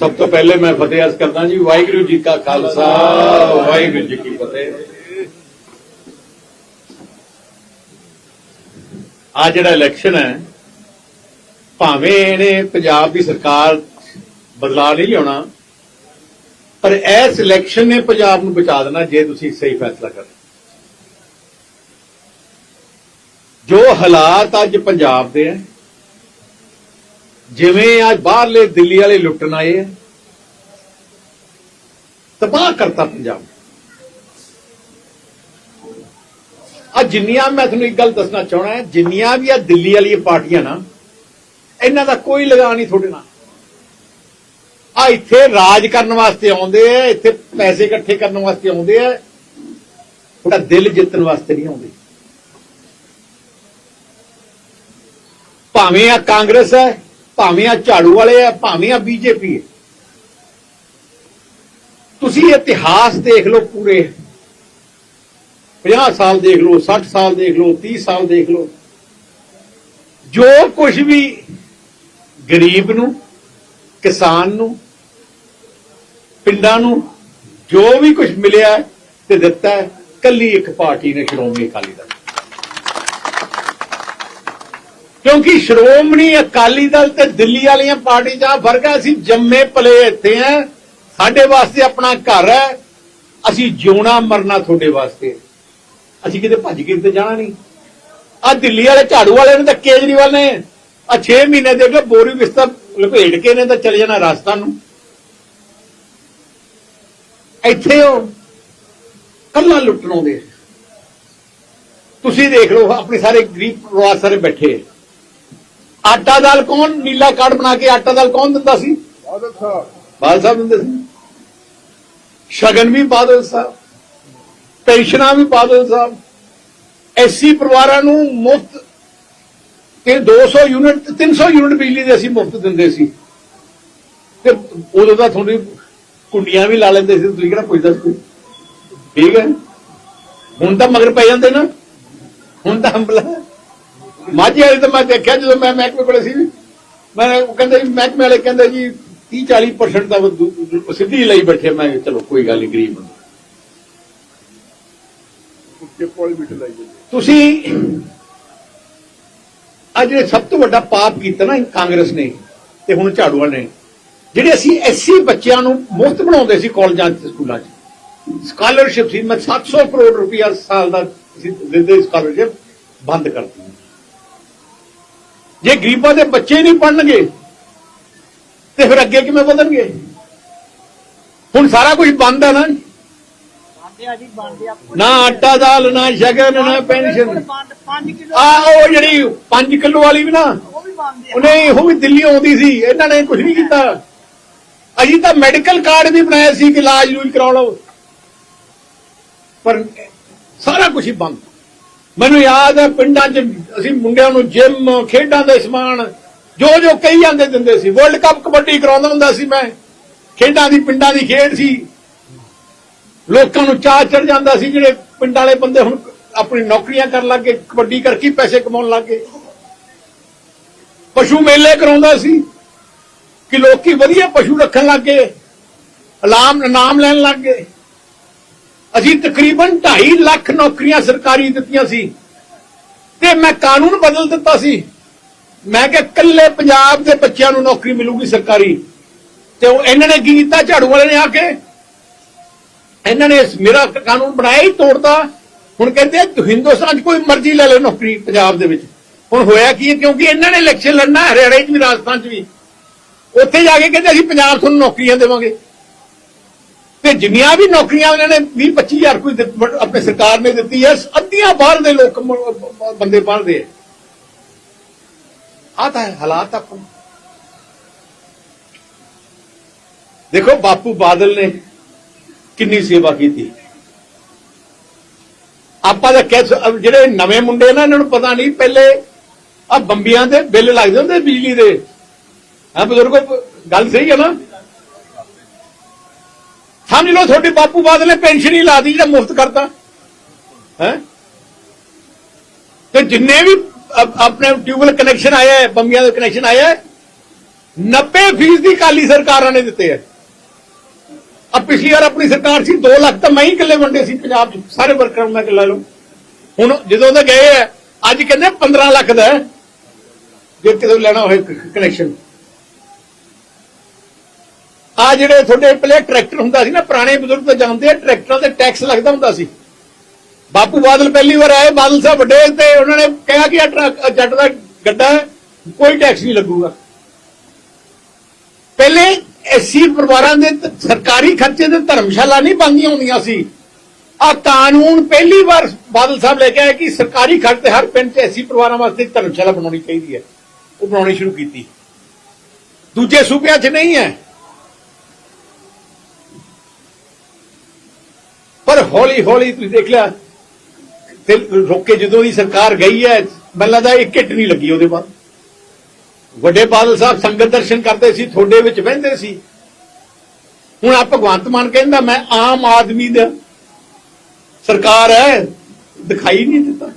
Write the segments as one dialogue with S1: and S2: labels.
S1: ਸਭ ਤੋਂ ਪਹਿਲੇ ਮੈਂ ਫਤਿਹ ਅਰਜ਼ ਕਰਦਾ ਜੀ, ਵਾਹਿਗੁਰੂ ਜੀ ਕਾ ਖਾਲਸਾ, ਵਾਹਿਗੁਰੂ ਜੀ ਕੀ ਫਤਿਹ। ਆ ਜਿਹੜਾ ਇਲੈਕਸ਼ਨ ਹੈ, ਭਾਵੇਂ ਇਹਨੇ ਪੰਜਾਬ ਦੀ ਸਰਕਾਰ ਬਦਲਾ ਨਹੀਂ ਲਿਆਉਣਾ, ਪਰ ਇਸ ਇਲੈਕਸ਼ਨ ਨੇ ਪੰਜਾਬ ਨੂੰ ਬਚਾ ਦੇਣਾ ਜੇ ਤੁਸੀਂ ਸਹੀ ਫੈਸਲਾ ਕਰੋ। ਜੋ ਹਾਲਾਤ ਅੱਜ ਪੰਜਾਬ ਦੇ ਹੈ ਜਿਵੇਂ ਅੱਜ ਬਾਹਰਲੇ ਦਿੱਲੀ ਵਾਲੇ ਲੁੱਟਣ ਆਏ ਹੈ ਤਬਾਹ ਕਰਤਾ ਪੰਜਾਬ। ਆ ਜਿੰਨੀਆਂ ਮੈਂ ਤੁਹਾਨੂੰ ਇੱਕ ਗੱਲ ਦੱਸਣਾ ਚਾਹਣਾ ਹੈ, ਜਿੰਨੀਆਂ ਵੀ ਆ ਦਿੱਲੀ ਵਾਲੀਆਂ ਪਾਰਟੀਆਂ ਨਾ, ਇਹਨਾਂ ਦਾ ਕੋਈ ਲਗਾ ਨਹੀਂ ਤੁਹਾਡੇ ਨਾਲ। ਆ ਇੱਥੇ ਰਾਜ ਕਰਨ ਵਾਸਤੇ ਆਉਂਦੇ ਆ, ਇੱਥੇ ਪੈਸੇ ਇਕੱਠੇ ਕਰਨ ਵਾਸਤੇ ਆਉਂਦੇ ਆ, ਤੁਹਾਡਾ ਦਿਲ ਜਿੱਤਣ ਵਾਸਤੇ ਨਹੀਂ ਆਉਂਦੇ। ਭਾਵੇਂ ਆ ਕਾਂਗਰਸ ਹੈ ਭਾਵੇਂ ਆ ਝਾੜੂ ਵਾਲੇ ਆ, ਭਾਵੇਂ ਆ ਬੀਜੇਪੀ ਹੈ ਤੁਸੀਂ ਇਤਿਹਾਸ ਦੇਖ ਲਓ ਪੂਰੇ। 50 ਸਾਲ ਦੇਖ ਲਓ 60 ਸਾਲ ਦੇਖ ਲਓ 30 ਸਾਲ ਦੇਖ ਲਓ। ਜੋ ਕੁਝ ਵੀ ਗਰੀਬ ਨੂੰ, ਕਿਸਾਨ ਨੂੰ, ਪਿੰਡਾਂ ਨੂੰ ਜੋ ਵੀ ਕੁਝ ਮਿਲਿਆ ਤੇ ਦਿੱਤਾ ਹੈ ਕੱਲੀ ਇੱਕ ਪਾਰਟੀ ਨੇ ਸ਼੍ਰੋਮਣੀ ਅਕਾਲੀ ਦਲ ਕਿਉਂਕਿ ਸ਼੍ਰੋਮਣੀ ਅਕਾਲੀ ਦਲ ਤੇ ਦਿੱਲੀ ਵਾਲੀਆਂ ਪਾਰਟੀ ਦਾ ਫ਼ਰਕ ਹੈ, ਅਸੀਂ ਜੰਮੇ ਪਲੇ ਇੱਥੇ ਆ ਸਾਡੇ ਵਾਸਤੇ ਆਪਣਾ ਘਰ ਹੈ। ਅਸੀਂ ਜਿਉਣਾ ਮਰਨਾ ਤੁਹਾਡੇ ਵਾਸਤੇ। ਅਸੀਂ ਕਿਤੇ ਭੱਜ ਕੇ ਤੇ ਜਾਣਾ ਨਹੀਂ। ਆ ਦਿੱਲੀ ਵਾਲੇ ਝਾੜੂ ਵਾਲੇ ਨੇ ਤਾਂ ਕੇਜਰੀਵਾਲ ਨੇ। ਆ 6 ਮਹੀਨੇ ਦੇ ਕੇ ਬੋਰੀ ਵਿਸਤਾ ਲਪੇਟ ਕੇ ਨੇ ਤਾਂ ਚਲੇ ਜਾਣਾ ਰਾਜਸਥਾਨ ਨੂੰ। ਇੱਥੇ ਹੋ ਕੱਲਾ ਲੁੱਟਣ ਆਉਂਦੇ ਤੁਸੀਂ ਦੇਖ ਲਓ, ਆਪਣੇ ਸਾਰੇ ਗਰੀਬ ਪਰਿਵਾਰ ਸਾਰੇ ਬੈਠੇ ਆਟਾ ਦਾਲ ਕੌਣ? ਨੀਲਾ ਕਾਰਡ ਬਣਾ ਕੇ ਆਟਾ ਦਾਲ ਕੌਣ ਦਿੰਦਾ ਸੀ?
S2: ਬਾਦਲ ਸਾਹਿਬ।
S1: ਬਾਦਲ ਸਾਹਿਬ ਦਿੰਦੇ ਸੀ। ਸ਼ਗਨ ਵੀ ਬਾਦਲ ਸਾਹਿਬ। ਪੈਨਸ਼ਨਾਂ ਵੀ ਬਾਦਲ ਸਾਹਿਬ। ਐਸੀ ਪਰਿਵਾਰਾਂ ਨੂੰ ਮੁਫਤ ਤੇ 200 ਯੂਨਿਟ 300 ਯੂਨਿਟ ਬਿਜਲੀ ਦੇ ਅਸੀਂ ਮੁਫਤ ਦਿੰਦੇ ਸੀ। ਤੇ ਉਦੋਂ ਤਾਂ ਤੁਹਾਡੀ ਕੁੰਡੀਆਂ ਵੀ ਲਾ ਲੈਂਦੇ ਸੀ ਤੁਸੀਂ ਕਿਹੜਾ ਪੁੱਛਦਾ ਸੀ? ਠੀਕ ਹੈ। ਹੁਣ ਤਾਂ ਮਗਰ ਪੈ ਜਾਂਦੇ ਨਾ। ਹੁਣ ਤਾਂ ਹੰਬਲਾ ਮਾਝੇ ਵਾਲੇ ਤਾਂ ਮੈਂ ਦੇਖਿਆ ਜਦੋਂ ਮੈਂ ਮਹਿਕਮੇ ਕੋਲੇ ਸੀ ਮੈਂ ਉਹ ਕਹਿੰਦੇ ਜੀ ਮਹਿਕਮੇ ਵਾਲੇ ਕਹਿੰਦੇ ਜੀ 30 40% ਦਾ ਸਿੱਧੀ ਲਈ ਬੈਠੇ ਮੈਂ ਚਲੋ ਕੋਈ ਗੱਲ ਨਹੀਂ ਗਰੀਬ ਬੰਦਾ। ਤੁਸੀਂ ਅੱਜ ਜਿਹੜੇ ਸਭ ਤੋਂ ਵੱਡਾ ਪਾਪ ਕੀਤਾ ਨਾ ਕਾਂਗਰਸ ਨੇ ਤੇ ਹੁਣ ਝਾੜੂ ਵਾਲੇ ਨੇ ਜਿਹੜੇ ਅਸੀਂ ਐਸੀ ਬੱਚਿਆਂ ਨੂੰ ਮੁਫਤ ਬਣਾਉਂਦੇ ਸੀ ਕਾਲਜਾਂ ਤੇ ਸਕੂਲਾਂ 'ਚ ਸਕਾਲਰਸ਼ਿਪ ਸੀ ਮੈਂ 700 ਕਰੋੜ ਰੁਪਇਆ ਸਾਲ ਦਾ ਦਿੰਦੇ ਸਕਾਲਰਸ਼ਿਪ ਬੰਦ ਕਰਤੀ ਜੇ ਗਰੀਬਾਂ ਦੇ ਬੱਚੇ ਨਹੀਂ ਪੜਨਗੇ ਤੇ ਫਿਰ ਅੱਗੇ ਕਿਵੇਂ ਵਧਣਗੇ? ਹੁਣ ਸਾਰਾ ਕੁਝ ਬੰਦ ਹੈ ਨਾ ਨਾ ਆਟਾ ਦਾਲ, ਨਾ ਸ਼ਗਨ, ਨਾ ਪੈਨਸ਼ਨ।
S3: 5
S1: ਆ, ਉਹ ਜਿਹੜੀ 5 ਕਿਲੋ ਵਾਲੀ ਵੀ ਨਾ
S3: ਉਹ ਵੀ
S1: ਉਹਨੇ ਉਹ ਵੀ ਦਿੱਲੀ ਆਉਂਦੀ ਸੀ, ਇਹਨਾਂ ਨੇ ਕੁਝ ਨਹੀਂ ਕੀਤਾ। ਅਸੀਂ ਤਾਂ ਮੈਡੀਕਲ ਕਾਰਡ ਵੀ ਬਣਾਇਆ ਸੀ ਕਿ ਇਲਾਜ ਲੂਜ ਕਰਾ ਲਓ ਪਰ ਸਾਰਾ ਕੁਝ ਹੀ ਬੰਦ। ਮੈਨੂੰ ਯਾਦ ਹੈ ਪਿੰਡਾਂ 'ਚ ਅਸੀਂ ਮੁੰਡਿਆਂ ਨੂੰ ਜਿਮ ਖੇਡਾਂ ਦੇ ਸਮਾਨ ਜੋ ਜੋ ਕਈ ਜਾਂਦੇ ਦਿੰਦੇ ਸੀ। ਵਰਲਡ ਕੱਪ ਕਬੱਡੀ ਕਰਾਉਂਦਾ ਹੁੰਦਾ ਸੀ ਮੈਂ। ਖੇਡਾਂ ਦੀ, ਪਿੰਡਾਂ ਦੀ ਖੇਡ ਸੀ। ਲੋਕਾਂ ਨੂੰ ਚਾਹ ਚੜ ਜਾਂਦਾ ਸੀ ਜਿਹੜੇ ਪਿੰਡ ਵਾਲੇ ਬੰਦੇ ਹੁਣ ਆਪਣੀ ਨੌਕਰੀਆਂ ਕਰਨ ਲੱਗੇ ਕਬੱਡੀ ਕਰਕੇ ਪੈਸੇ ਕਮਾਉਣ ਲੱਗੇ ਪਸ਼ੂ ਮੇਲੇ ਕਰਾਉਂਦਾ ਸੀ ਕਿ ਲੋਕੀ ਵਧੀਆ ਪਸ਼ੂ ਰੱਖਣ ਲੱਗੇ ਇਨਾਮ ਨਾਮ ਲੈਣ ਲੱਗੇ ਅਸੀਂ ਤਕਰੀਬਨ 2.5 ਲੱਖ ਨੌਕਰੀਆਂ ਸਰਕਾਰੀ ਦਿੱਤੀਆਂ ਸੀ। ਤੇ ਮੈਂ ਕਾਨੂੰਨ ਬਦਲ ਦਿੱਤਾ ਸੀ। ਮੈਂ ਕਿ ਕੱਲੇ ਪੰਜਾਬ ਦੇ ਬੱਚਿਆਂ ਨੂੰ ਨੌਕਰੀ ਮਿਲੂਗੀ ਸਰਕਾਰੀ। ਤੇ ਉਹ ਇਹਨਾਂ ਨੇ ਕੀ ਕੀਤਾ ਝਾੜੂ ਵਾਲੇ ਨੇ ਆ ਕੇ ਇਹਨਾਂ ਨੇ ਮੇਰਾ ਕਾਨੂੰਨ ਬਣਾਇਆ ਹੀ ਤੋੜਦਾ ਹੁਣ ਕਹਿੰਦੇ ਹਿੰਦੁਸਤਾਨ 'ਚ ਕੋਈ ਮਰਜ਼ੀ ਲੈ ਲੈ ਨੌਕਰੀ ਪੰਜਾਬ ਦੇ ਵਿੱਚ। ਹੁਣ ਹੋਇਆ ਕੀ ਹੈ? ਕਿਉਂਕਿ ਇਹਨਾਂ ਨੇ ਇਲੈਕਸ਼ਨ ਲੜਨਾ ਹੈ, ਹਰਿਆਣੇ 'ਚ ਵੀ ਰਾਜਸਥਾਨ 'ਚ ਵੀ। ਉੱਥੇ ਜਾ ਕੇ ਕਹਿੰਦੇ ਅਸੀਂ ਪੰਜਾਬ ਤੁਹਾਨੂੰ ਨੌਕਰੀਆਂ ਦੇਵਾਂਗੇ। ਤੇ ਜਿੰਨੀਆਂ ਵੀ ਨੌਕਰੀਆਂ ਉਹਨਾਂ ਨੇ 20 25000 ਕੋਈ ਆਪਣੇ ਸਰਕਾਰ ਨੇ ਦਿੱਤੀ ਹੈ ਅੱਧੀਆਂ ਬਾਹਰ ਦੇ ਲੋਕ ਬੰਦੇ ਬਾਹਰ ਦੇ ਆਹ ਤਾਂ ਹੈ ਹਾਲਾਤ ਆਪਾਂ ਦੇਖੋ, ਬਾਪੂ ਬਾਦਲ ਨੇ ਕਿੰਨੀ ਸੇਵਾ ਕੀਤੀ। ਆਪਾਂ ਦਾ ਕਹਿ ਜਿਹੜੇ ਨਵੇਂ ਮੁੰਡੇ ਨਾ, ਇਹਨਾਂ ਨੂੰ ਪਤਾ ਨਹੀਂ, ਪਹਿਲੇ ਆ ਬੰਬੀਆਂ ਦੇ ਬਿੱਲ ਲੱਗਦੇ ਹੁੰਦੇ ਬਿਜਲੀ ਦੇ। ਹਾਂ, ਬਜ਼ੁਰਗੋ ਗੱਲ ਸਹੀ ਹੈ ਨਾ? ਸਮਝ ਲਓ ਤੁਹਾਡੇ ਬਾਪੂ ਬਾਦਲ ਨੇ ਪੈਨਸ਼ਨ ਹੀ ਲਾ ਦੀ ਜਿਹੜਾ ਮੁਫਤ ਕਰਤਾ। ਹੈ? ਤੇ ਜਿੰਨੇ ਵੀ ਆਪਣੇ ਟਿਊਬਲ ਕਨੈਕਸ਼ਨ ਆਇਆ ਹੈ, ਬੰਬੀਆਂ ਦਾ ਕਨੈਕਸ਼ਨ ਆਇਆ ਹੈ 90% ਦੀ ਕਾਲੀ ਸਰਕਾਰਾਂ ਨੇ ਦਿੱਤੇ ਹੈ। ਆ ਪਿਛਲੀ ਵਾਰ ਆਪਣੀ ਸਰਕਾਰ ਸੀ 2 ਲੱਖ ਤਾਂ ਮੈਂ ਹੀ ਇਕੱਲੇ ਵੰਡੇ ਸੀ, ਪੰਜਾਬ 'ਚ। ਸਾਰੇ ਵਰਕਰਾਂ ਨੂੰ ਮੈਂ ਕਿੱਲਾ ਲਓ ਹੁਣ ਜਦੋਂ ਦੇ ਗਏ ਆ ਅੱਜ ਕਹਿੰਦੇ 15 ਲੱਖ ਦਾ ਜੇ ਕਿਤੇ ਲੈਣਾ ਹੋਏ ਕਨੈਕਸ਼ਨ। ਆ ਜਿਹੜੇ ਤੁਹਾਡੇ ਪਹਿਲੇ ਟਰੈਕਟਰ ਹੁੰਦਾ ਸੀ ਨਾ, ਪੁਰਾਣੇ ਬਜ਼ੁਰਗ ਤਾਂ ਜਾਣਦੇ ਆ, ਟਰੈਕਟਰਾਂ ਤੇ ਟੈਕਸ ਲੱਗਦਾ ਹੁੰਦਾ ਸੀ। ਬਾਪੂ ਬਾਦਲ ਪਹਿਲੀ ਵਾਰ ਆਏ, ਬਾਦਲ ਸਾਹਿਬ ਵੱਡੇ ਤੇ ਉਹਨਾਂ ਨੇ ਕਿਹਾ ਕਿ ਆ ਜੱਟ ਦਾ ਗੱਡਾ ਕੋਈ ਟੈਕਸ ਨਹੀਂ ਲੱਗੂਗਾ। ਪਹਿਲੇ ਐਸੀ ਪਰਿਵਾਰਾਂ ਦੇ ਸਰਕਾਰੀ ਖਰਚੇ ਤੇ ਧਰਮਸ਼ਾਲਾ ਨਹੀਂ ਬੰਦੀਆਂ ਹੁੰਦੀਆਂ ਸੀ। ਆ ਕਾਨੂੰਨ ਪਹਿਲੀ ਵਾਰ ਬਾਦਲ ਸਾਹਿਬ ਲੈ ਕੇ ਆਏ ਕਿ ਸਰਕਾਰੀ ਖਰਚ ਤੇ ਹਰ ਪਿੰਡ 'ਚ ਐਸੀ ਪਰਿਵਾਰਾਂ ਵਾਸਤੇ ਧਰਮਸ਼ਾਲਾ ਬਣਾਉਣੀ ਚਾਹੀਦੀ ਹੈ। ਉਹ ਬਣਾਉਣੀ ਸ਼ੁਰੂ ਕੀਤੀ। ਦੂਜੇ ਸੂਬਿਆਂ 'ਚ ਨਹੀਂ ਹੈ। ਪਰ ਹੌਲੀ ਹੌਲੀ ਤੁਸੀਂ ਦੇਖ ਲਿਆ, ਤੇ ਰੋਕੇ ਜਦੋਂ ਦੀ ਸਰਕਾਰ ਗਈ ਹੈ, ਮੈਨੂੰ ਲੱਗਦਾ ਇੱਕ ਹਿੱਟ ਨਹੀਂ ਲੱਗੀ ਉਹਦੇ ਬਾਅਦ। ਵੱਡੇ ਬਾਦਲ ਸਾਹਿਬ ਸੰਗਤ ਦਰਸ਼ਨ ਕਰਦੇ ਸੀ, ਤੁਹਾਡੇ ਵਿੱਚ ਬਹਿੰਦੇ ਸੀ। ਹੁਣ ਆ ਭਗਵੰਤ ਮਾਨ ਕਹਿੰਦਾ, ਮੈਂ ਆਮ ਆਦਮੀ ਦਾ ਸਰਕਾਰ ਹੈ, ਦਿਖਾਈ ਨਹੀਂ ਦਿੱਤਾ।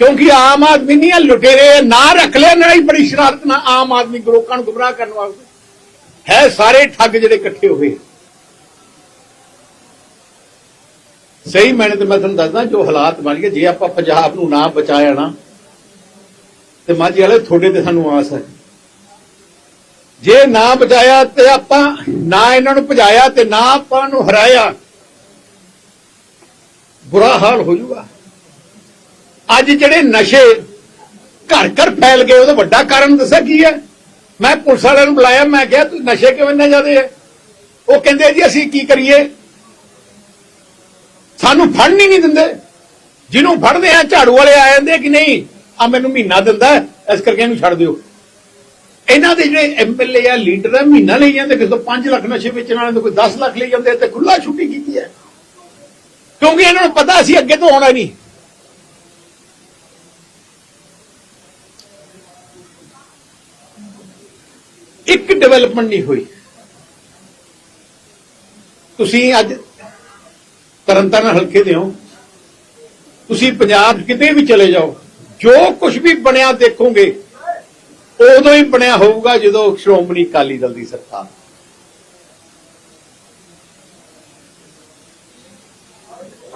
S1: ਕਿਉਂਕਿ ਆਮ ਆਦਮੀ ਨਹੀਂ ਹੈ ਲੁਟੇਰੇ ਨਾ ਰੱਖ ਲਿਆ ਨਾਲ ਹੀ ਬੜੀ ਸ਼ਰਾਰਤ ਨਾਲ ਆਮ ਆਦਮੀ ਲੋਕਾਂ ਨੂੰ ਗੁੰਮਰਾਹ ਕਰਨ ਵਾਸਤੇ। ਹੈ ਸਾਰੇ ਠੱਗ ਜਿਹੜੇ ਇਕੱਠੇ ਹੋਏ ਸਹੀ ਮੈਨੇ ਤੇ ਮੈਂ ਤੁਹਾਨੂੰ ਦੱਸਦਾ ਜੋ ਹਾਲਾਤ ਬਣ ਗਏ, ਜੇ ਆਪਾਂ ਪੰਜਾਬ ਨੂੰ ਨਾ ਬਚਾਇਆ ਨਾ, ਤੇ ਮਾਝੀ ਵਾਲੇ, ਤੁਹਾਡੇ ਤੇ ਸਾਨੂੰ ਆਸ ਹੈ। ਜੇ ਨਾ ਬਚਾਇਆ ਤੇ ਆਪਾਂ ਨਾ ਇਹਨਾਂ ਨੂੰ ਭਜਾਇਆ ਤੇ ਨਾ ਆਪਾਂ ਨੂੰ ਹਰਾਇਆ, ਬੁਰਾ ਹਾਲ ਹੋ ਜਾਊਗਾ ਅੱਜ ਜਿਹੜੇ ਨਸ਼ੇ ਘਰ ਘਰ ਫੈਲ ਗਏ, ਉਹਦਾ ਵੱਡਾ ਕਾਰਨ ਦੱਸਿਆ ਕੀ ਹੈ? ਮੈਂ ਪੁਲਿਸ ਵਾਲਿਆਂ ਨੂੰ ਬੁਲਾਇਆ, ਮੈਂ ਕਿਹਾ ਤੁਸੀਂ ਨਸ਼ੇ ਕਿਵੇਂ ਇੰਨੇ ਜ਼ਿਆਦੇ ਹੈ ਉਹ ਕਹਿੰਦੇ, ਜੀ, ਅਸੀਂ ਕੀ ਕਰੀਏ? ਸਾਨੂੰ ਫੜਨ ਹੀ ਨਹੀਂ ਦਿੰਦੇ। ਜਿਹਨੂੰ ਫੜਦੇ ਆ, ਝਾੜੂ ਵਾਲੇ ਆ ਜਾਂਦੇ ਕਿ ਨਹੀਂ? ਆ ਮੈਨੂੰ ਮਹੀਨਾ ਦਿੰਦਾ, ਇਸ ਕਰਕੇ ਇਹਨੂੰ ਛੱਡ ਦਿਓ। ਇਹਨਾਂ ਦੇ ਜਿਹੜੇ ਐਮਐਲਏ ਆ, ਲੀਡਰ ਆ, ਮਹੀਨਾ ਲਈ ਜਾਂਦੇ, ਕਿਸੇ ਤੋਂ 5 ਲੱਖ ਨਸ਼ੇ ਵੇਚਣ ਵਾਲੇ ਤੋਂ ਕੋਈ 10 ਲੱਖ ਲਈ ਜਾਂਦੇ ਤੇ ਖੁੱਲਾ ਛੁੱਟੀ ਕੀਤੀ ਹੈ। ਕਿਉਂਕਿ ਇਹਨਾਂ ਨੂੰ ਪਤਾ ਸੀ ਅੱਗੇ ਤੋਂ ਆਉਣਾ ਨਹੀਂ। ਇੱਕ ਡਿਵੈਲਪਮੈਂਟ ਨਹੀਂ ਹੋਈ। ਤੁਸੀਂ ਅੱਜ ਤਰਨਤਾਰਨ ਹਲਕੇ ਦੇ ਹੋ। ਤੁਸੀਂ ਪੰਜਾਬ 'ਚ ਕਿਤੇ ਵੀ ਚਲੇ ਜਾਓ ਜੋ ਕੁਝ ਵੀ ਬਣਿਆ ਦੇਖੋਗੇ ਉਦੋਂ ਹੀ ਬਣਿਆ ਹੋਊਗਾ ਜਦੋਂ ਸ਼੍ਰੋਮਣੀ ਅਕਾਲੀ ਦਲ ਦੀ ਸਰਕਾਰ।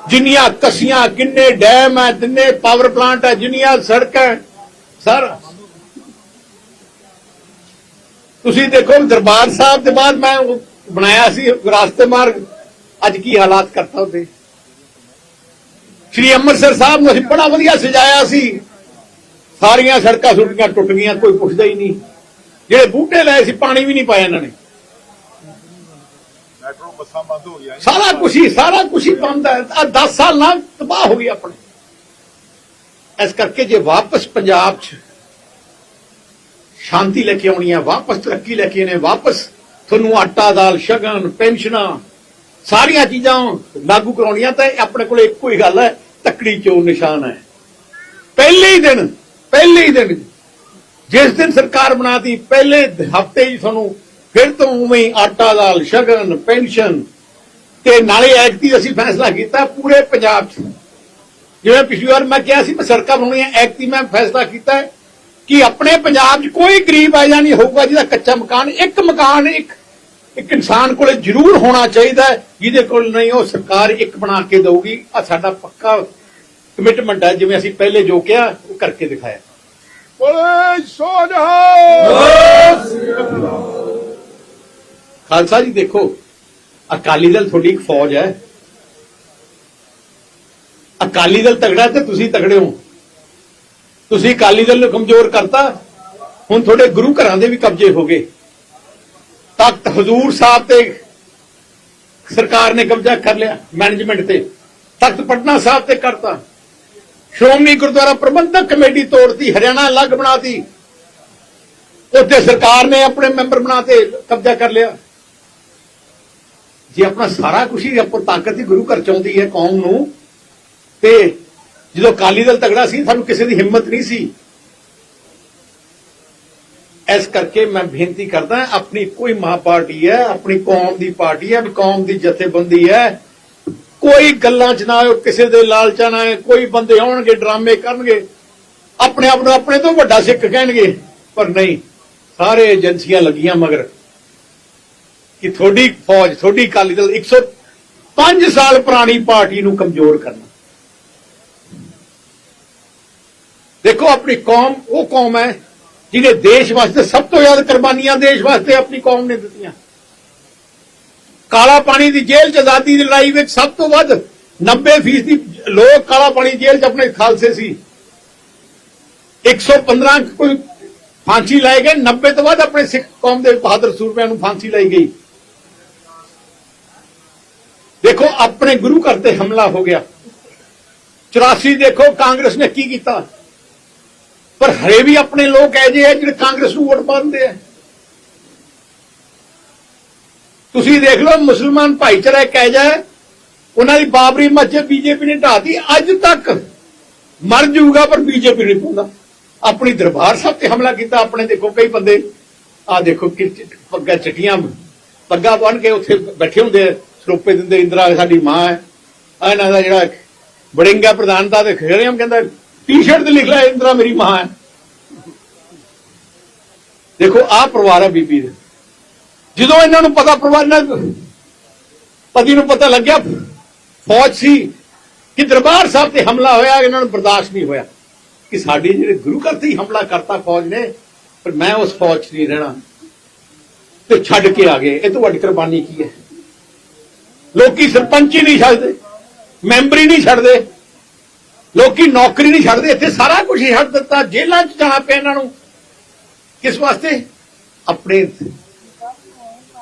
S1: ਜਿੰਨੀਆਂ ਕਸੀਆਂ ਕਿੰਨੇ ਡੈਮ ਹੈ ਜਿੰਨੇ ਪਾਵਰ ਪਲਾਂਟ ਹੈ ਜਿੰਨੀਆਂ ਸੜਕਾਂ ਹੈ, ਸਰ ਤੁਸੀਂ ਦੇਖੋ ਦਰਬਾਰ ਸਾਹਿਬ ਦੇ ਬਾਅਦ ਮੈਂ ਬਣਾਇਆ ਸੀ ਰਾਸਤੇ ਮਾਰਗ। ਅੱਜ ਕੀ ਹਾਲਾਤ ਕਰਤਾ ਉਹਦੇ। ਸ਼੍ਰੀ ਅੰਮ੍ਰਿਤਸਰ ਸਾਹਿਬ ਨੂੰ ਅਸੀਂ ਬੜਾ ਵਧੀਆ ਸਜਾਇਆ ਸੀ। ਸਾਰੀਆਂ ਸੜਕਾਂ ਸੁੱਟੀਆਂ ਟੁੱਟ ਗਈਆਂ ਕੋਈ ਪੁੱਛਦਾ ਹੀ ਨਹੀਂ। ਜਿਹੜੇ ਬੂਟੇ ਲਏ ਸੀ ਪਾਣੀ ਵੀ ਨਹੀਂ ਪਾਇਆ ਇਹਨਾਂ ਨੇ।
S2: ਮੈਟਰੋ ਬੱਸਾਂ ਬੰਦ ਹੋ ਗਈਆਂ
S1: ਸਾਰਾ ਕੁਛ ਹੀ ਸਾਰਾ ਕੁਛ ਹੀ ਬੰਦ ਹੈ। ਆ 10 ਸਾਲ ਨਾਲ ਤਬਾਹ ਹੋ ਗਈ ਆਪਣੇ। ਇਸ ਕਰਕੇ ਜੇ ਵਾਪਸ ਪੰਜਾਬ 'ਚ ਸ਼ਾਂਤੀ ਲੈ ਕੇ ਆਉਣੀ ਹੈ ਵਾਪਸ ਤਰੱਕੀ ਲੈ ਕੇ ਆਉਣੀ ਹੈ ਵਾਪਸ ਤੁਹਾਨੂੰ ਆਟਾ, ਦਾਲ, ਸ਼ਗਨ, ਪੈਨਸ਼ਨਾਂ, ਸਾਰੀਆਂ ਚੀਜ਼ਾਂ ਲਾਗੂ ਕਰਾਉਣੀਆਂ, ਤਾਂ ਆਪਣੇ ਕੋਲ ਇੱਕੋ ਹੀ ਗੱਲ ਹੈ, ਤੱਕੜੀ ਚੋਂ ਨਿਸ਼ਾਨ ਹੈ। ਪਹਿਲੇ ਹੀ ਦਿਨ, ਪਹਿਲੇ ਹੀ ਦਿਨ, ਜਿਸ ਦਿਨ ਸਰਕਾਰ ਬਣਾਤੀ, ਪਹਿਲੇ ਹਫ਼ਤੇ ਹੀ ਤੁਹਾਨੂੰ ਫਿਰ ਤੋਂ ਉਵੇਂ ਆਟਾ, ਦਾਲ, ਸ਼ਗਨ, ਪੈਨਸ਼ਨ, ਤੇ ਨਾਲੇ ਐਕਟੀ ਅਸੀਂ ਫੈਸਲਾ ਕੀਤਾ ਪੂਰੇ ਪੰਜਾਬ 'ਚ। ਜਿਵੇਂ ਪਿਛਲੀ ਵਾਰ ਮੈਂ ਕਿਹਾ ਸੀ, ਮੈਂ ਸੜਕਾਂ ਬਣਾਉਣੀਆਂ ਐਕਟੀ ਮੈਂ ਫੈਸਲਾ ਕੀਤਾ ਹੈ ਕਿ ਆਪਣੇ ਪੰਜਾਬ 'ਚ ਕੋਈ ਗਰੀਬ ਆਇਆ ਨਹੀਂ ਹੋਊਗਾ ਜਿਹਦਾ ਕੱਚਾ ਮਕਾਨ ਇੱਕ ਮਕਾਨ ਇੱਕ ਇੱਕ ਇਨਸਾਨ ਕੋਲੇ ਜ਼ਰੂਰ ਹੋਣਾ ਚਾਹੀਦਾ ਜਿਹਦੇ ਕੋਲ ਨਹੀਂ ਉਹ ਸਰਕਾਰ ਇੱਕ ਬਣਾ ਕੇ ਦਊਗੀ। ਆ ਸਾਡਾ ਪੱਕਾ ਕਮਿਟਮੈਂਟ ਹੈ ਜਿਵੇਂ ਅਸੀਂ ਪਹਿਲੇ ਜੋ ਕਿਹਾ ਉਹ ਕਰਕੇ ਦਿਖਾਇਆ।
S2: ਬੋਲੇ ਸੋ ਜਹਾਨ
S1: ਖਾਲਸਾ ਜੀ ਦੇਖੋ ਅਕਾਲੀ ਦਲ ਤੁਹਾਡੀ ਇੱਕ ਫੌਜ ਹੈ। ਅਕਾਲੀ ਦਲ ਤਗੜਾ ਤੇ ਤੁਸੀਂ ਤਗੜੇ ਹੋ। ਤੁਸੀਂ ਅਕਾਲੀ ਦਲ ਨੂੰ ਕਮਜ਼ੋਰ ਕਰਤਾ, ਹੁਣ ਤੁਹਾਡੇ ਗੁਰੂ ਘਰਾਂ ਦੇ ਵੀ ਕਬਜ਼ੇ ਹੋ ਗਏ। ਤਖਤ ਹਜ਼ੂਰ ਸਾਹਿਬ ਤੇ ਸਰਕਾਰ ਨੇ ਕਬਜ਼ਾ ਕਰ ਲਿਆ ਮੈਨੇਜਮੈਂਟ ਤੇ। ਤਖਤ ਪਟਨਾ ਸਾਹਿਬ ਤੇ ਕਰਤਾ। ਸ਼੍ਰੋਮਣੀ ਗੁਰਦੁਆਰਾ ਪ੍ਰਬੰਧਕ ਕਮੇਟੀ ਤੋੜਤੀ, ਹਰਿਆਣਾ ਅਲੱਗ ਬਣਾਤੀ। ਉੱਥੇ ਸਰਕਾਰ ਨੇ ਆਪਣੇ ਮੈਂਬਰ ਬਣਾਤੇ ਕਬਜ਼ਾ ਕਰ ਲਿਆ। ਜੇ ਆਪਣਾ ਸਾਰਾ ਕੁਝ ਹੀ ਆਪੋ ਤਾਕਤ ਹੀ ਗੁਰੂ ਘਰ ਚ ਆਉਂਦੀ ਹੈ ਕੌਮ ਨੂੰ, ਤੇ ਜਦੋਂ ਅਕਾਲੀ ਦਲ ਤਗੜਾ ਸੀ, ਸਾਨੂੰ ਕਿਸੇ ਦੀ ਹਿੰਮਤ ਨਹੀਂ ਸੀ। ਇਸ ਕਰਕੇ ਮੈਂ ਬੇਨਤੀ ਕਰਦਾ, ਆਪਣੀ ਕੋਈ ਮਹਾ ਪਾਰਟੀ ਹੈ, ਆਪਣੀ ਕੌਮ ਦੀ ਪਾਰਟੀ ਹੈ ਕੌਮ ਦੀ ਜਥੇਬੰਦੀ ਹੈ, ਕੋਈ ਗੱਲਾਂ ਚ ਨਾ ਆਇਓ, ਕਿਸੇ ਦੇ ਲਾਲਚਾਂ ਨਾ ਕੋਈ ਬੰਦੇ ਆਉਣਗੇ, ਡਰਾਮੇ ਕਰਨਗੇ, ਆਪਣੇ ਆਪ ਨੂੰ ਆਪਣੇ ਤੋਂ ਵੱਡਾ ਸਿੱਖ ਕਹਿਣਗੇ, ਪਰ ਨਹੀਂ, ਸਾਰੇ ਏਜੰਸੀਆਂ ਲੱਗੀਆਂ ਮਗਰ ਕਿ ਤੁਹਾਡੀ ਫੌਜ, ਤੁਹਾਡੀ ਅਕਾਲੀ ਦਲ 105 ਸਾਲ ਪੁਰਾਣੀ ਪਾਰਟੀ ਨੂੰ ਕਮਜ਼ੋਰ ਕਰਨਾ। ਦੇਖੋ, ਆਪਣੀ ਕੌਮ, ਉਹ ਕੌਮ ਹੈ ਜਿਹਨੇ ਦੇਸ਼ ਵਾਸਤੇ ਸਭ ਤੋਂ ਜ਼ਿਆਦਾ ਕੁਰਬਾਨੀਆਂ ਦੇਸ਼ ਵਾਸਤੇ ਆਪਣੀ ਕੌਮ ਨੇ ਦਿੱਤੀਆਂ। ਕਾਲਾ ਪਾਣੀ ਦੀ ਜੇਲ੍ਹ ਚ ਆਜ਼ਾਦੀ ਦੀ ਲੜਾਈ ਵਿੱਚ ਸਭ ਤੋਂ ਵੱਧ 90% ਦੀ ਲੋਕ ਕਾਲਾ ਪਾਣੀ ਜੇਲ੍ਹ ਚ ਆਪਣੇ ਖਾਲਸੇ ਸੀ। 115 ਕੋਈ ਫਾਂਸੀ ਲਾਏ ਗਏ 90 ਤੋਂ ਵੱਧ ਆਪਣੇ ਸਿੱਖ ਕੌਮ ਦੇ ਬਹਾਦਰ ਸੂਰਮਿਆਂ ਨੂੰ ਫਾਂਸੀ ਲਾਈ ਗਈ। ਦੇਖੋ, ਆਪਣੇ ਗੁਰੂ ਘਰ ਤੇ ਹਮਲਾ ਹੋ ਗਿਆ। 84 ਦੇਖੋ, ਕਾਂਗਰਸ ਨੇ ਕੀ ਕੀਤਾ? ਪਰ ਹਰੇ ਵੀ ਆਪਣੇ ਲੋਕ ਐ ਜੇ ਆ ਜਿਹੜੇ ਕਾਂਗਰਸ ਨੂੰ ਵੋਟ ਪਾਉਂਦੇ ਆ। ਤੁਸੀਂ ਦੇਖ ਲਓ ਮੁਸਲਮਾਨ ਭਾਈਚਾਰਾ ਇੱਕ ਐਜਾ ਹੈ, ਉਹਨਾਂ ਦੀ ਬਾਬਰੀ ਮਸਜਿਦ ਬੀਜੇਪੀ ਨੇ ਢਾਤੀ ਅੱਜ ਤੱਕ ਮਰ ਜਾਊਗਾ ਪਰ ਬੀਜੇਪੀ ਨਹੀਂ ਪਾਉਂਦਾ। ਆਪਣੀ ਦਰਬਾਰ ਸਾਹਿਬ ਤੇ ਹਮਲਾ ਕੀਤਾ, ਆਪਣੇ ਦੇਖੋ ਕਈ ਬੰਦੇ ਆ ਦੇਖੋ ਕਿ ਪੱਗਾਂ ਚਟੀਆਂ, ਪੱਗਾਂ ਬੰਨ ਕੇ ਉੱਥੇ ਬੈਠੇ ਹੁੰਦੇ ਸਰੋਪੇ ਦਿੰਦੇ, ਇੰਦਰਾ ਸਾਡੀ ਮਾਂ ਹੈ। ਆ ਇਹਨਾਂ ਦਾ ਜਿਹੜਾ ਬੜਿੰਗਾ ਪ੍ਰਧਾਨਤਾ ਦੇ ਖੇੜਿਆਂ ਕਹਿੰਦਾ ਟੀ-ਸ਼ਰਟ ਤੇ ਲਿਖ ਲਿਆ ਇੰਦਰਾ ਮੇਰੀ ਮਾਂ ਹੈ। ਦੇਖੋ, ਆਹ ਪਰਿਵਾਰ ਹੈ ਬੀਬੀ ਦੇ। ਜਦੋਂ ਇਹਨਾਂ ਨੂੰ ਪਤਾ ਪਰਿਵਾਰ ਨਾਲ, ਪਤੀ ਨੂੰ ਪਤਾ ਲੱਗਿਆ, ਫੌਜ ਸੀ ਕਿ ਦਰਬਾਰ ਸਾਹਿਬ ਤੇ ਹਮਲਾ ਹੋਇਆ, ਇਹਨਾਂ ਨੂੰ ਬਰਦਾਸ਼ਤ ਨਹੀਂ ਹੋਇਆ। ਕਿ ਸਾਡੇ ਜਿਹੜੇ ਗੁਰੂ ਘਰ ਤੇ ਹੀ ਹਮਲਾ ਕਰਤਾ ਫੌਜ ਨੇ, ਪਰ ਮੈਂ ਉਸ ਫੌਜ 'ਚ ਨਹੀਂ ਰਹਿਣਾ। ਤੇ ਛੱਡ ਕੇ ਆ ਗਏ। ਇਹ ਤੋਂ ਵੱਡੀ ਕੁਰਬਾਨੀ ਕੀ ਹੈ? ਲੋਕੀ ਸਰਪੰਚ ਹੀ ਨਹੀਂ ਛੱਡਦੇ, ਮੈਂਬਰ ਹੀ ਨਹੀਂ ਛੱਡਦੇ। ਲੋਕੀ ਨੌਕਰੀ ਨਹੀਂ ਛੱਡਦੇ, ਇੱਥੇ ਸਾਰਾ ਕੁਝ ਹੀ ਛੱਡ ਦਿੱਤਾ, ਜੇਲ੍ਹਾਂ 'ਚ ਜਾਣਾ ਪਿਆ ਇਹਨਾਂ ਨੂੰ। ਕਿਸ ਵਾਸਤੇ? ਆਪਣੇ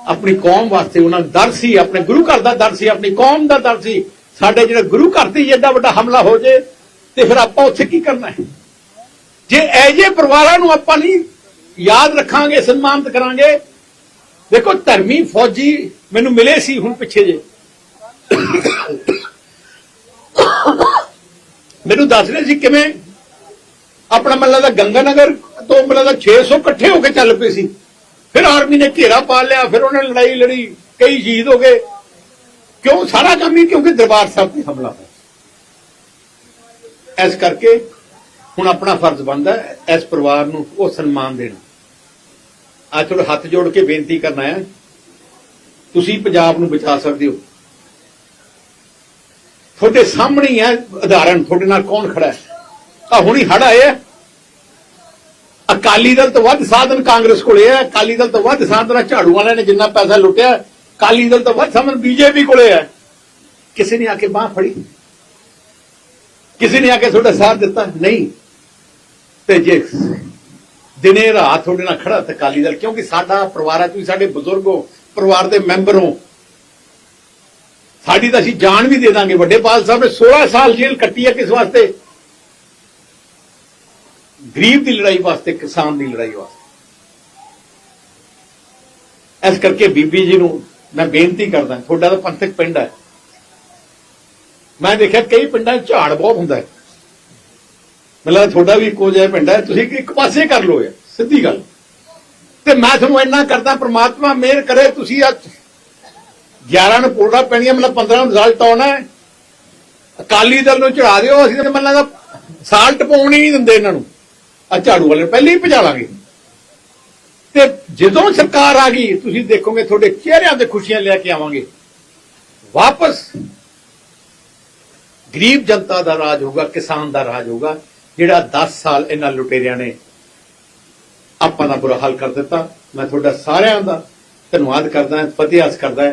S1: ਆਪਣੀ ਕੌਮ ਵਾਸਤੇ ਉਹਨਾਂ ਦਾ ਦਰ ਸੀ, ਆਪਣੇ ਗੁਰੂ ਘਰ ਦਾ ਦਰ ਸੀ, ਆਪਣੀ ਕੌਮ ਦਾ ਦਰ ਸੀ। ਸਾਡੇ ਜਿਹੜੇ ਗੁਰੂ ਘਰ ਤੇ ਹੀ ਏਡਾ ਵੱਡਾ ਹਮਲਾ ਹੋ ਜੇ, ਤੇ ਫਿਰ ਆਪਾਂ ਉੱਥੇ ਕੀ ਕਰਨਾ ਹੈ? ਜੇ ਐਜੇ ਪਰਿਵਾਰਾਂ ਨੂੰ ਆਪਾਂ ਨਹੀਂ ਯਾਦ ਰੱਖਾਂਗੇ, ਸਨਮਾਨਿਤ ਕਰਾਂਗੇ, ਦੇਖੋ ਧਰਮੀ ਫੌਜੀ ਮੈਨੂੰ ਮਿਲੇ ਸੀ ਹੁਣ ਪਿੱਛੇ ਜੇ। ਮੈਨੂੰ ਦੱਸ ਰਹੇ ਸੀ ਕਿਵੇਂ? ਆਪਣਾ ਮੱਲਾ ਦਾ ਗੰਗਾਨਗਰ ਤੋਂ ਮੱਲਾ ਦਾ 600 ਇਕੱਠੇ ਹੋ ਕੇ ਚੱਲ ਪਏ ਸੀ। ਫਿਰ ਆਰਮੀ ਨੇ ਘੇਰਾ ਪਾ ਲਿਆ, ਫਿਰ ਉਹਨਾਂ ਨੇ ਲੜਾਈ ਲੜੀ, ਕਈ ਸ਼ਹੀਦ ਹੋ ਗਏ। ਕਿਉਂ ਸਾਰਾ ਕੰਮ ਹੀ ਕਿਉਂਕਿ ਦਰਬਾਰ ਸਾਹਿਬ ਤੇ ਹਮਲਾ ਹੋਇਆ। ਇਸ ਕਰਕੇ ਹੁਣ ਆਪਣਾ ਫਰਜ਼ ਬਣਦਾ ਇਸ ਪਰਿਵਾਰ ਨੂੰ ਉਹ ਸਨਮਾਨ ਦੇਣਾ। ਅੱਜ ਤੁਹਾਡੇ ਹੱਥ ਜੋੜ ਕੇ ਬੇਨਤੀ ਕਰਨਾ ਹੈ ਤੁਸੀਂ ਪੰਜਾਬ ਨੂੰ ਬਚਾ ਸਕਦੇ ਹੋ। ਤੁਹਾਡੇ ਸਾਹਮਣੇ ਹੀ ਹੈ ਉਦਾਹਰਣ, ਤੁਹਾਡੇ ਨਾਲ ਕੌਣ ਖੜਾ ਹੈ? ਆ ਹੁਣੀ ਹੜ ਆਏ ਅਕਾਲੀ ਦਲ ਤੋਂ ਵੱਧ ਸਾਧਨ ਕਾਂਗਰਸ ਕੋਲੇ ਹੈ, ਅਕਾਲੀ ਦਲ ਤੋਂ ਵੱਧ ਸਾਧਨ ਝਾੜੂ ਵਾਲਿਆਂ ਨੇ ਜਿੰਨਾ ਪੈਸਾ ਲੁੱਟਿਆ, ਅਕਾਲੀ ਦਲ ਤੋਂ ਵੱਧ ਸਾਧਨ ਬੀਜੇਪੀ ਕੋਲੇ ਹੈ। ਕਿਸੇ ਨੇ ਆ ਕੇ ਬਾਹ ਫੜੀ? ਕਿਸੇ ਨੇ ਆ ਕੇ ਤੁਹਾਡਾ ਸਾਥ ਦਿੱਤਾ? ਨਹੀਂ। ਤੇ ਜੇ ਦਿਨੇ ਰਾਤ ਤੁਹਾਡੇ ਨਾਲ ਖੜਾ ਤੇ ਅਕਾਲੀ ਦਲ, ਕਿਉਂਕਿ ਸਾਡਾ ਪਰਿਵਾਰ ਹੈ, ਤੁਸੀਂ ਸਾਡੇ ਬਜ਼ੁਰਗ ਹੋ, ਪਰਿਵਾਰ ਦੇ ਮੈਂਬਰ ਹੋ ਸਾਡੀ ਤਾਂ ਅਸੀਂ ਜਾਨ ਵੀ ਦੇ ਦਾਂਗੇ ਵੱਡੇ ਪਾਲ ਸਾਹਿਬ ਨੇ 16 ਸਾਲ ਜੇਲ੍ਹ ਕੱਟੀ ਹੈ ਕਿਸ ਵਾਸਤੇ? ਗਰੀਬ ਦੀ ਲੜਾਈ ਵਾਸਤੇ, ਕਿਸਾਨ ਦੀ ਲੜਾਈ ਵਾਸਤੇ। ਇਸ ਕਰਕੇ ਬੀਬੀ ਜੀ ਨੂੰ ਮੈਂ ਬੇਨਤੀ ਕਰਦਾ, ਤੁਹਾਡਾ ਤਾਂ ਪੰਥਕ ਪਿੰਡ ਹੈ। ਮੈਂ ਦੇਖਿਆ ਕਈ ਪਿੰਡਾਂ 'ਚ ਝਾੜ ਬਹੁਤ ਹੁੰਦਾ ਹੈ। ਮੈਨੂੰ ਤੁਹਾਡਾ ਵੀ ਇੱਕੋ ਜਿਹਾ ਪਿੰਡ ਹੈ, ਤੁਸੀਂ ਇੱਕ ਪਾਸੇ ਕਰ ਲਓ ਯਾਰ ਸਿੱਧੀ ਗੱਲ। ਤੇ ਮੈਂ ਤੁਹਾਨੂੰ ਇੰਨਾ ਕਰਦਾ, ਪ੍ਰਮਾਤਮਾ ਮਿਹਰ ਕਰੇ, ਤੁਸੀਂ ਅੱਜ 11 ਨੂੰ ਪੋੜਾ ਪੈਣੀਆਂ, ਮਤਲਬ 15 ਨੂੰ ਰਿਜ਼ਲਟ ਆਉਣਾ ਹੈ। ਅਕਾਲੀ ਦਲ ਨੂੰ ਚੜਾ ਦਿਓ, ਅਸੀਂ ਤਾਂ ਮੈਨੂੰ ਲੱਗਦਾ ਸਾਲ ਟਪਾਉਣ ਹੀ ਨਹੀਂ ਦਿੰਦੇ ਇਹਨਾਂ ਨੂੰ। ਆ ਝਾੜੂ ਵਾਲੇ ਨੂੰ ਪਹਿਲਾਂ ਹੀ ਭਜਾ ਲਾਂਗੇ। ਤੇ ਜਦੋਂ ਸਰਕਾਰ ਆ ਗਈ, ਤੁਸੀਂ ਦੇਖੋਗੇ ਤੁਹਾਡੇ ਚਿਹਰਿਆਂ ਤੇ ਖੁਸ਼ੀਆਂ ਲੈ ਕੇ ਆਵਾਂਗੇ। ਵਾਪਸ ਗਰੀਬ ਜਨਤਾ ਦਾ ਰਾਜ ਹੋਊਗਾ, ਕਿਸਾਨ ਦਾ ਰਾਜ ਹੋਊਗਾ, ਜਿਹੜਾ 10 ਸਾਲ ਇਹਨਾਂ ਲੁਟੇਰਿਆਂ ਨੇ ਆਪਾਂ ਦਾ ਬੁਰਾ ਹਾਲ ਕਰ ਦਿੱਤਾ। ਮੈਂ ਤੁਹਾਡਾ ਸਾਰਿਆਂ ਦਾ ਧੰਨਵਾਦ ਕਰਦਾ ਹਾਂ ਫਤਿਹ ਅਰਜ਼ ਕਰਦਾ।